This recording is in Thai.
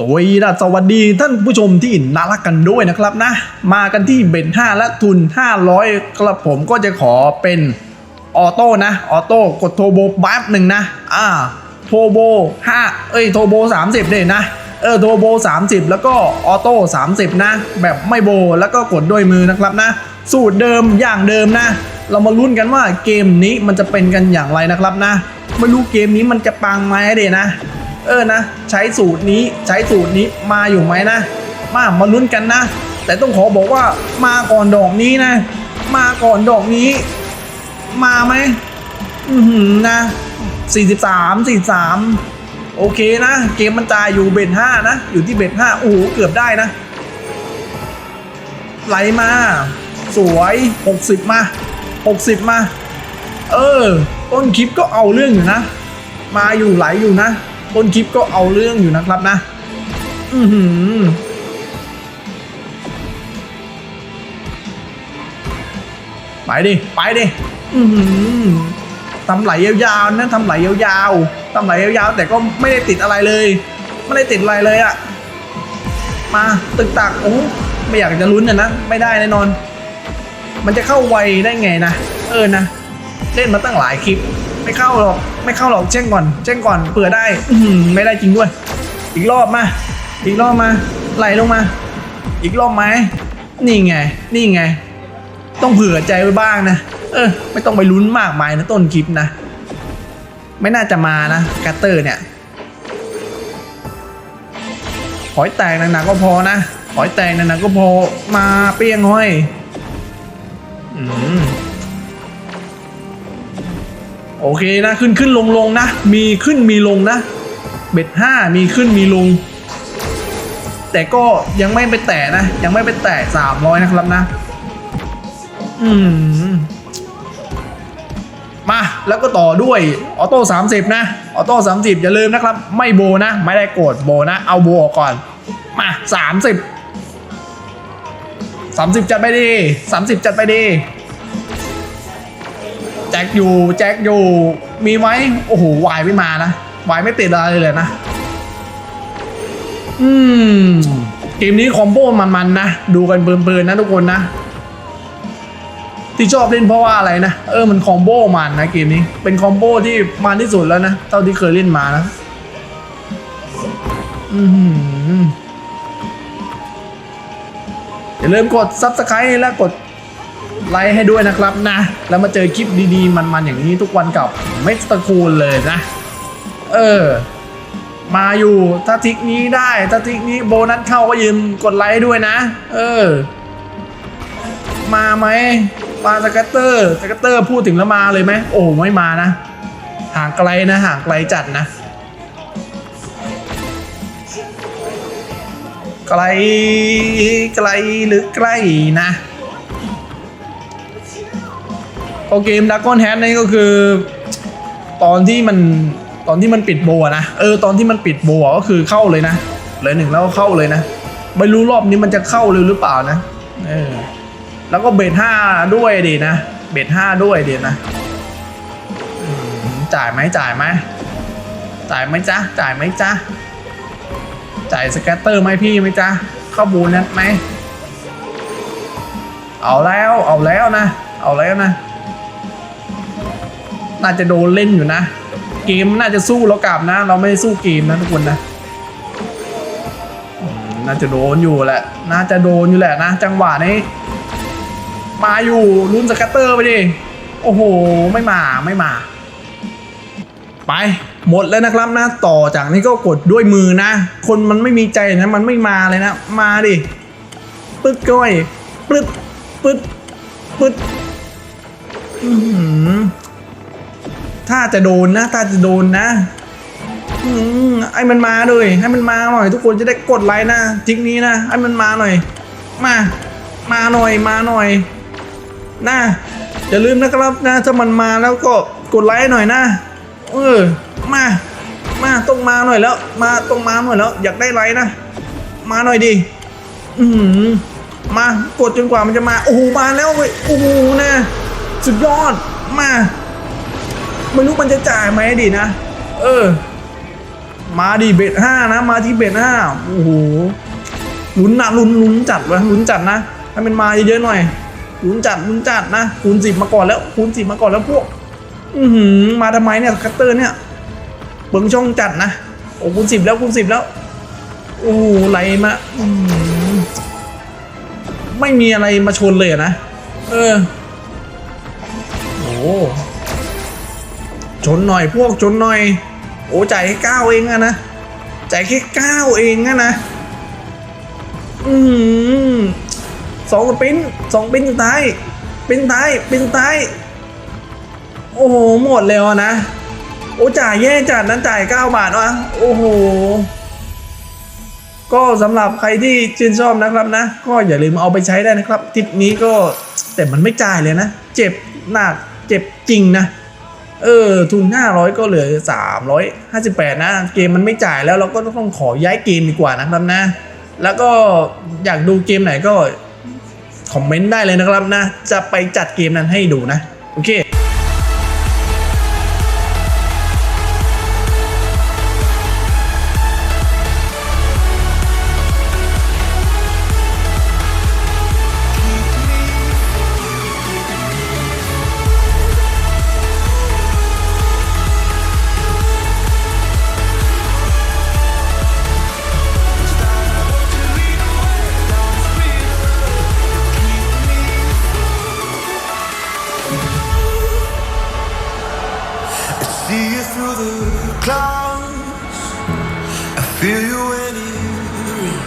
สวัสดีนะสวัสดีท่านผู้ชมที่น่ารักกันด้วยนะครับนะ มากันที่เบน5และทุน 500 ครับผมก็จะขอเป็นออโต้นะออโต้กดโทโบแป๊บหนึ่งนะอ่าโทโบ5เอ้ยโทโบ30เลยนะเออโทโบ30 แล้วก็ออโต้30 นะ แบบไม่โบแล้วก็กดด้วยมือนะครับนะ สูตรเดิมอย่างเดิมนะ เรามาลุ้นกันว่าเกมนี้มันจะเป็นกันอย่างไรนะครับนะ ไม่รู้เกมนี้มันจะปังไหมเดนะ เออนะ ใช้สูตรนี้ใช้สูตรนี้มาอยู่ไหมนะ มามาลุ้นกันนะ แต่ต้องขอบอกว่ามาก่อนดอกนี้นะ มาก่อนดอกนี้ มาไหมอือหือนะ43 43 โอเคนะ เกมมันจ่ายอยู่เบ็ดห้านะ อยู่ที่เบ็ดห้าโอ้โหเกือบได้นะ ไหลมา สวย 60 มา 60 มา เออ ต้นคลิปก็เอาเรื่องอยู่นะ มาอยู่ไหลอยู่นะ ต้นคลิปก็เอาเรื่องอยู่นะครับนะ อือหือไปดิ ไปดิ อือหือทำไหลยาวๆนะทำไหลยาวๆทำไหลยาวๆแต่ก็ไม่ได้ติดอะไรเลย ไม่ได้ติดอะไรเลยอะมาตึกตักโอ้ไม่อยากจะลุ้นนะนะ ไม่ได้แน่นอน มันจะเข้าไวได้ไงนะ เออนะ เล่นมาตั้งหลายคลิป ไม่เข้าหรอกไม่เข้าหรอกแจ้งก่อนแจ้งก่อนเผื่อได้อือหือไม่ได้จริงด้วย อีกรอบมา อีกรอบมาไหลลงมา อีกรอบไหมนี่ไง นี่ไง ต้องเผื่อใจไว้บ้างนะเออ ไม่ต้องไปลุ้นมากมายนะต้นคลิปนะ ไม่น่าจะมานะกัตเตอร์เนี่ยขอยแตกหนักๆก็พอนะขอยแตกหนักๆก็พอมาเปี้ยงห้อย อืม โอเคนะขึ้นขึ้นลงลงนะ มีขึ้นมีลงนะ เบ็ดห้ามีขึ้นมีลง แต่ก็ยังไม่ไปแตะนะ ยังไม่ไปแตะสามร้อยนะครับนะ อืมมาแล้วก็ต่อด้วยออโต้30นะออโต้30อย่าลืมนะครับ ไม่โบนะ ไม่ได้โกรธโบนะ เอาโบออกก่อน มา30 30จัดไปดี30จัดไปดี จ็คอยู่แจ็คอยู่ มีไหมโอ้โหวายไม่มานะวายไม่ติดอะไรเลยนะ อืมเกมนี้คอมโบมันๆนะ ดูกันเพลินๆนะทุกคนนะ ที่ชอบเล่นเพราะว่าอะไรนะ เออมันคอมโบมันนะเกมนี้ เป็นคอมโบที่มันที่สุดแล้วนะ เท่าที่เคยเล่นมานะ อือหืออย่าลืมกด Subscribe และกด ไลค์ให้ด้วยนะครับนะ แล้วมาเจอคลิปดีๆ มันๆ อย่างนี้ทุกวันกับเม็กซ์ตะคูลเลยนะ เออ มาอยู่ถ้าทิกนี้ได้ถ้าทิกนี้โบนัสเข้าก็ยืมกดไลค์ด้วยนะ เออ มาไหมมาสกัตเตอร์สกัตเตอร์พูดถึงแล้วมาเลยไหมโอ้ไม่มานะ ห่างไกลนะ ห่างไกลจัดนะไกลไกลหรือใกล้นะ โอเกมดักกอนแฮนนี่ก็คือ ตอนที่มันตอนที่มันปิดโบนะเออตอนที่มันปิดโบก็คือเข้าเลยนะเลยหนึ่งแล้วเข้าเลยนะไม่รู้รอบนี้มันจะเข้าเลยหรือเปล่านะเออแล้วก็เบทห้าด้วยดินะเบทห้าด้วยดินะจ่ายไหมจ่ายไหมจ่ายไหมจ๊ะจ่ายไหมจ๊ะจ่ายสแกตเตอร์ไหมพี่ไหมจ๊ะเข้าบูนัดไหมเอาแล้วเอาแล้วนะ เอาแล้วนะ น่าจะโดนเล่นอยู่นะ เกมน่าจะสู้เรากลับนะ เราไม่ได้สู้เกมนะทุกคนนะน่าจะโดนอยู่แหละ น่าจะโดนอยู่แหละนะ จังหวะนี้ มาอยู่ลุ้นสกัตเตอร์ไปดิ โอ้โห ไม่มาไม่มา ไป หมดแล้วนะครับนะ ต่อจากนี้ก็กดด้วยมือนะ คนมันไม่มีใจนะมันไม่มาเลยนะ มาดิ ปึ๊ดก้อยปึ๊ดปึ๊ดปึ๊ดอื้อหือ ถ้าจะโดนนะ ถ้าจะโดนนะอืมไอ้มันมาเลยให้มันมาหน่อย ทุกคนจะได้กดไลค์นะทิ้งนี้นะไอ้มันมาหน่อย มา มาหน่อยมาหน่อยนะอย่าลืมนะครับนะถ้ามันมาแล้วก็กดไลค์หน่อยนะเออมามาต้องมาหน่อยแล้ว มาต้องมาหน่อยแล้ว อยากได้ไลค์นะ มาหน่อยดิอือหือมากดจนกว่ามันจะมาโอ้โหมาแล้วเว้ยโอ้โหนะสุดยอดมา ไม่รู้มันจะจ่ายไหมดินะ เออ มาดิเบ็ดห้านะ มาที่เบ็ดห้าโอ้โหลุ้นนะลุ้นลุ้นจัดวะลุ้นจัดนะให้มันมาเยอะๆหน่อยลุ้นจัดลุ้นจัดนะคูณสิบมาก่อนแล้วคูณสิบมาก่อนแล้วพวก อือหือมาทำไมเนี่ยคัตเตอร์เนี่ยเบิ้งช่องจัดนะโอ้คูณสิบแล้วคูณสิบแล้วโอ้ไหลมาอืไม่มีอะไรมาชนเลยนะ เออ โอ้ ชนหน่อยพวกชนหน่อย โอ้จ่ายแค่เก้าเองอะนะจ่ายแค่เก้าเองอะนะ อืมสองปรินสองปรินท์สุดท้ายปรินท้ายปรินท้าย โอ้โหหมดแล้วนะ โอ้จ่ายแย่จัดนั้นจ่าย9บาทวะโอ้โหก็สำหรับใครที่ชื่นชอบนะครับนะ ก็อย่าลืมเอาไปใช้ได้นะครับ ทิปนี้ก็แต่มันไม่จ่ายเลยนะ เจ็บหนักเจ็บจริงนะ เออทุน 500 ก็เหลือ 358 นะ เกมมันไม่จ่ายแล้วเราก็ต้องขอย้ายเกมดีกว่านะครับนะ แล้วก็อยากดูเกมไหนก็ คอมเมนต์ได้เลยนะครับนะ จะไปจัดเกมนั้นให้ดูนะ โอเค